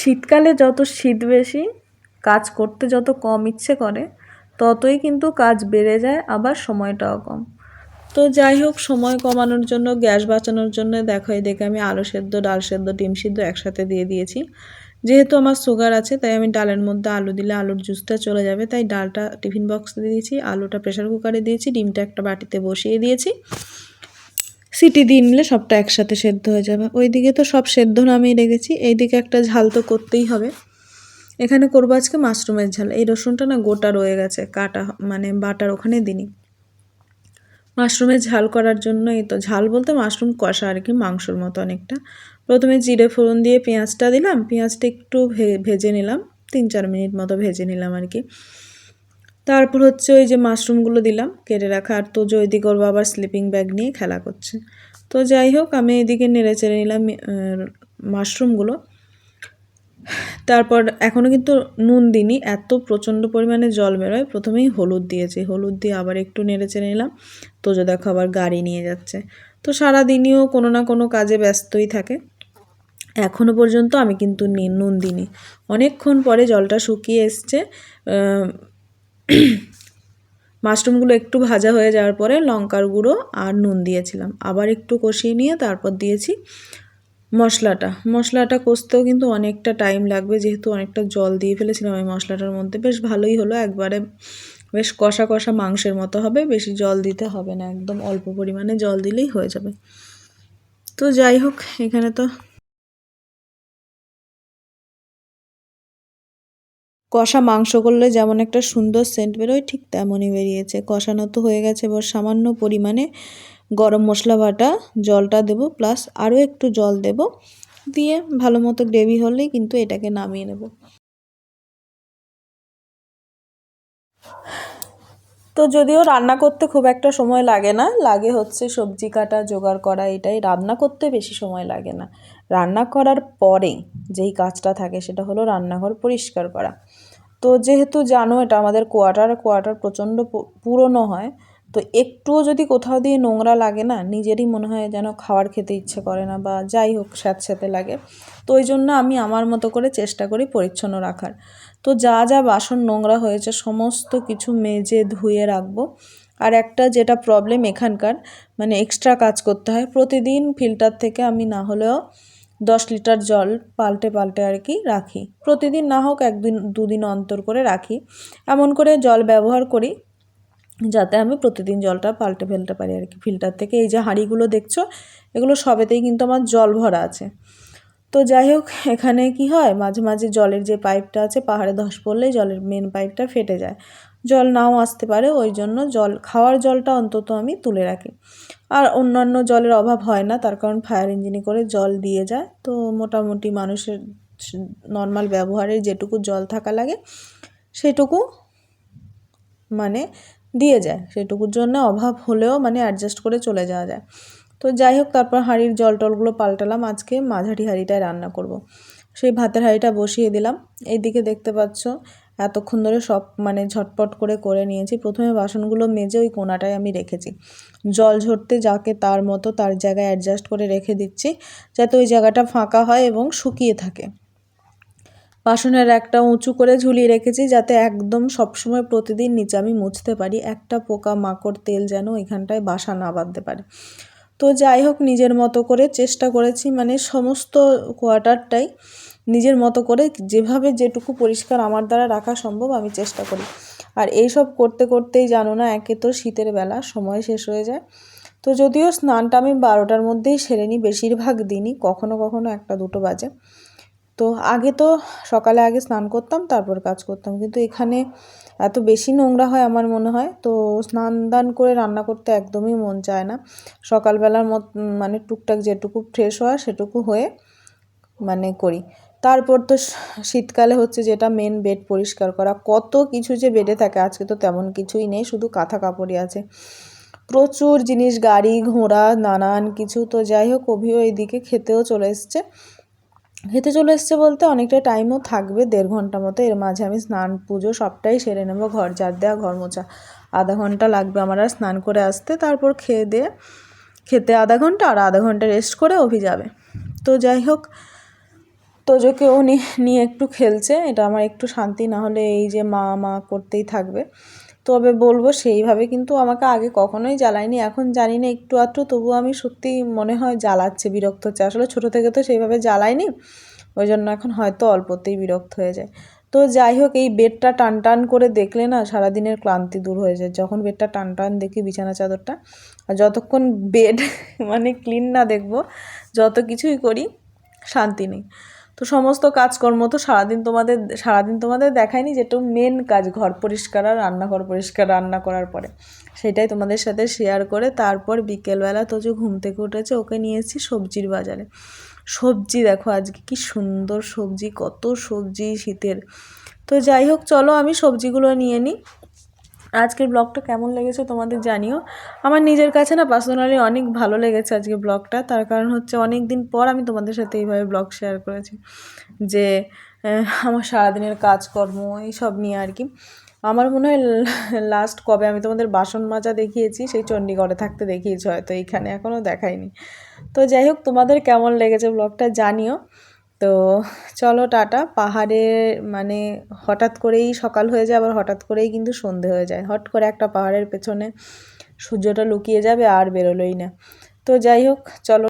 শীতকালে যত শীত বেশি, কাজ করতে যত কম ইচ্ছে করে, ততই কিন্তু কাজ বেড়ে যায়, আবার সময়টাও কম। তো যাই হোক, সময় কমানোর জন্য, গ্যাস বাঁচানোর জন্য দেখো দেখে আমি আলু সেদ্ধ, ডাল সেদ্ধ, ডিম সিদ্ধ একসাথে দিয়ে দিয়েছি। যেহেতু আমার সুগার আছে, তাই আমি ডালের মধ্যে আলু দিলে আলুর জুসটা চলে যাবে, তাই ডালটা টিফিন বক্সে দিয়েছি, আলুটা প্রেশার কুকারে দিয়েছি, ডিমটা একটা বাটিতে বসিয়ে দিয়েছি। সিটি দিয়ে নিলে সবটা একসাথে সেদ্ধ হয়ে যাবে। ওইদিকে তো সব সেদ্ধ নামিয়ে রেখেছি। এইদিকে একটা ঝাল তো করতেই হবে। এখানে করব আজকে মাশরুমের ঝাল। এই রসুনটা না গোটা রয়ে গেছে, কাটা মানে বাটার ওখানে দিনি মাশরুমের ঝাল করার জন্য এই তো ঝাল বলতে মাশরুম কষা আর কি, মাংসর মতো অনেকটা। প্রথমে জিরে ফোড়ন দিয়ে পেঁয়াজটা দিলাম। পেঁয়াজটা একটু ভেজে নিলাম। তিন চার মিনিট মতো ভেজে নিলাম আর কি। তারপর হচ্ছে ওই যে মাশরুমগুলো দিলাম, কেটে রাখা। আর তো জয়দি করব আবার স্লিপিং ব্যাগ নিয়ে খেলা করছে। তো যাই হোক, আমি এদিকে নেড়ে চেড়ে নিলাম মাশরুমগুলো। তারপর এখনও কিন্তু নুন দিইনি, এত প্রচণ্ড পরিমাণে জল বেরোয়। প্রথমেই হলুদ দিয়েছি, হলুদ দিয়ে আবার একটু নেড়ে চেড়ে নিলাম। তো যে দেখো আবার গাড়ি নিয়ে যাচ্ছে। তো সারাদিনইও কোনো না কোনো কাজে ব্যস্তই থাকে। এখনও পর্যন্ত আমি কিন্তু নুন দিইনি। অনেকক্ষণ পরে জলটা শুকিয়ে এসছে মাশরুমগুলো একটু ভাজা হয়ে যাওয়ার পরে লঙ্কার গুঁড়ো আর নুন দিয়েছিলাম। আবার একটু কষিয়ে নিয়ে তারপর দিয়েছি মশলাটা। মশলাটা কষতেও কিন্তু অনেকটা টাইম লাগবে, যেহেতু অনেকটা জল দিয়ে ফেলেছিলাম ওই মশলাটার মধ্যে। বেশ ভালোই হলো, একবারে বেশ কষা কষা মাংসের মতো হবে, বেশি জল দিতে হবে না, একদম অল্প পরিমাণে জল দিলেই হয়ে যাবে। তো যাই হোক, এখানে তো কষা মাংস করলে যেমন একটা সুন্দর সেন্ট বেরোয়, ঠিক তেমনই বেরিয়েছে। কষানো তো হয়ে গেছে, এবার সামান্য পরিমাণে গরম মশলা বাটা, জলটা দেব প্লাস আরও একটু জল দেব। দিয়ে ভালো মতো গ্রেভি হলেই কিন্তু এটাকে নামিয়ে নেব। তো যদিও রান্না করতে খুব একটা সময় লাগে না, লাগে হচ্ছে সবজি কাটা, জোগাড় করা, এটাই রান্না করতে বেশি সময় লাগে না। রান্না করার পরে যেই কাজটা থাকে সেটা হলো রান্নাঘর পরিষ্কার করা। তো যেহেতু জানো এটা আমাদের কোয়ার্টার কোয়ার্টার প্রচণ্ড পুরনো হয়, তো একটুও যদি কোথাও দিয়ে নোংরা লাগে না, নিজেরই মনে হয় যেন খাবার খেতে ইচ্ছে করে না বা যাই হোক স্যাঁতস্যাঁতে লাগে, তো ওই জন্য আমি আমার মতো করে চেষ্টা করি পরিচ্ছন্ন রাখার। তো যা যা বাসন নোংরা হয়েছে সমস্ত কিছু মেজে ধুয়ে রাখব। আর একটা যেটা প্রবলেম এখানকার মানে এক্সট্রা কাজ করতে হয়, প্রতিদিন ফিল্টার থেকে আমি না হলেও দশ লিটার জল পাল্টে পাল্টে আর কি রাখি। প্রতিদিন না হোক একদিন, দুদিন অন্তর করে রাখি। এমন করে জল ব্যবহার করি, যাতে আমি প্রতিদিন জলটা পাল্টে ফেলতে পারি আর কি। ফিল্টার থেকে এই যে হাঁড়িগুলো দেখছ, এগুলো সবেতেই কিন্তু আমার জল ভরা আছে। তো যাই হোক, এখানে কি হয়, মাঝে মাঝে জলের যে পাইপটা আছে, পাহাড়ে ধস পড়লেই জলের মেন পাইপটা ফেটে যায়। জল নাও আসতে পারে, ওই জন্য জল, খাওয়ার জলটা অন্তত আমি তুলে রাখি। আর অন্যান্য জলের অভাব হয় না, তার কারণ ফায়ার ইঞ্জিনে করে জল দিয়ে যায়। তো মোটামুটি মানুষের নর্মাল ব্যবহারে যেটুকু জল থাকা লাগে, সেটুকু মানে দিয়ে যায়। সেটুকুর জন্য অভাব হলেও মানে অ্যাডজাস্ট করে চলে যাওয়া যায়। তো যাই হোক, তারপর হাঁড়ির জল টলগুলো পাল্টালাম, আজকে মাঝারি হাঁড়িটায় রান্না করব। সেই ভাতের হাঁড়িটা বসিয়ে দিলাম। এইদিকে দেখতে পাচ্ছ এতক্ষণ ধরে সব মানে ঝটপট করে করে নিয়েছি। প্রথমে বাসনগুলো মেজে ওই কোনাটায় আমি রেখেছি। জল ঝরতে যাকে তার মতো তার জায়গায় অ্যাডজাস্ট করে রেখে দিচ্ছি যাতে ওই জায়গাটা ফাঁকা হয় এবং শুকিয়ে থাকে। বাসনের একটা উঁচু করে ঝুলিয়ে রেখেছি যাতে একদম সবসময় প্রতিদিন নিচে আমি মুছতে পারি। একটা পোকা মাকড় তেল যেন এখানটায় বাসা না বাঁধতে পারে। তো যাই হোক, নিজের মতো করে চেষ্টা করেছি। মানে সমস্ত কোয়ার্টারটাই নিজের মতো করে যেভাবে যেটুকু পরিষ্কার আমার দ্বারা রাখা সম্ভব আমি চেষ্টা করি। আর এই সব করতে করতেই জানো না, একে তো শীতের বেলা, সময় শেষ হয়ে যায়। তো যদিও স্নানটা আমি বারোটার মধ্যেই সেরে নিই, বেশিরভাগ দিনই, কখনো কখনো একটা দুটো বাজে। তো আগে তো সকালে আগে স্নান করতাম, তারপর কাজ করতাম। কিন্তু এখানে এত বেশি নোংরা হয় আমার মনে হয়, তো স্নান দান করে রান্না করতে একদমই মন চায় না। সকালবেলার মত মানে টুকটাক যেটুকু ফ্রেশ হওয়া সেটুকু হয়ে মানে করি। তারপর তো শীতকালে হচ্ছে যেটা মেন বেড পরিষ্কার করা। কত কিছু যে বেডে থাকে, আজকে তো তেমন কিছুই নেই, শুধু কাঁথা কাপড়ই আছে। প্রচুর জিনিস, গাড়ি, ঘোড়া, নানান কিছু তো যাই হোক, অভিও এইদিকে খেতেও চলে এসছে। খেতে চলে এসছে বলতে অনেকটা টাইমও থাকবে, দেড় ঘণ্টা মতো। এর মাঝে আমি স্নান, পুজো সবটাই সেরে নেব, ঘর ঝাড় দেওয়া, ঘর মোছা। আধা ঘণ্টা লাগবে আমার আর স্নান করে আসতে, তারপর খেয়ে দিয়ে, খেতে আধা ঘণ্টা আর আধা ঘণ্টা রেস্ট করে অভি যাবে। তো যাই হোক তো তোজোকেও নি- নিয়ে একটু খেলছে, এটা আমার একটু শান্তি, না হলে এই যে মা মা করতেই থাকবে। তবে বলব সেইভাবে কিন্তু আমাকে আগে কখনোই জ্বালায়নি, এখন জানি না একটু আধটু তবুও আমি সত্যি মনে হয় জ্বালাচ্ছে বিরক্ত হচ্ছে। আসলে ছোটো থেকে তো সেইভাবে জ্বালায়নি, ওই জন্য এখন হয়তো অল্পতেই বিরক্ত হয়ে যায়। তো যাই হোক, এই বেডটা টান টান করে দেখলে না সারাদিনের ক্লান্তি দূর হয়ে যায়, যখন বেডটা টান টান দেখি বিছানা চাদরটা। আর যতক্ষণ বেড মানে ক্লিন না দেখব, যত কিছুই করি, শান্তি নেই। তো সমস্ত কাজকর্ম তো সারাদিন তোমাদের সারাদিন তোমাদের দেখায়নি যেটা মেন কাজ, ঘর পরিষ্কার আর রান্নাঘর পরিষ্কার রান্না করার পরে। সেটাই তোমাদের সাথে শেয়ার করে তারপর বিকেলবেলা তো যে ঘুম থেকে উঠেছে, ওকে নিয়ে এসেছি সবজির বাজারে। সবজি দেখো আজকে কি সুন্দর সবজি, কত সবজি শীতের। তো যাই হোক, চলো আমি সবজিগুলো নিয়ে নিই। আজকের ব্লগটা কেমন লেগেছে তোমাদের জানিও। আমার নিজের কাছে না পার্সোনালি অনেক ভালো লেগেছে আজকে ব্লগটা। তার কারণ হচ্ছে অনেক দিন পর আমি তোমাদের সাথে এইভাবে ব্লগ শেয়ার করেছি। যে আমার সারাদিনের কাজকর্ম এইসব নিয়ে আর কি। আমার মনে হয় লাস্ট কবে আমি তোমাদের বাসন মাজা দেখিয়েছি, সেই চণ্ডীগড়ে থাকতে দেখিয়েছি হয়তো, এইখানে এখনও দেখাইনি। তো যাই হোক, তোমাদের কেমন লেগেছে ব্লগটা জানিও। তো চলো টাটা। পাহাড়ে মানে হঠাৎ করেই সকাল হয়ে যায়, আবার হঠাৎ করেই কিন্তু সন্ধে হয়ে যায়। হট করে একটা পাহাড়ের পেছনে সূর্যটা লুকিয়ে যাবে আর বেরোলোই না। তো যাই হোক, চলো।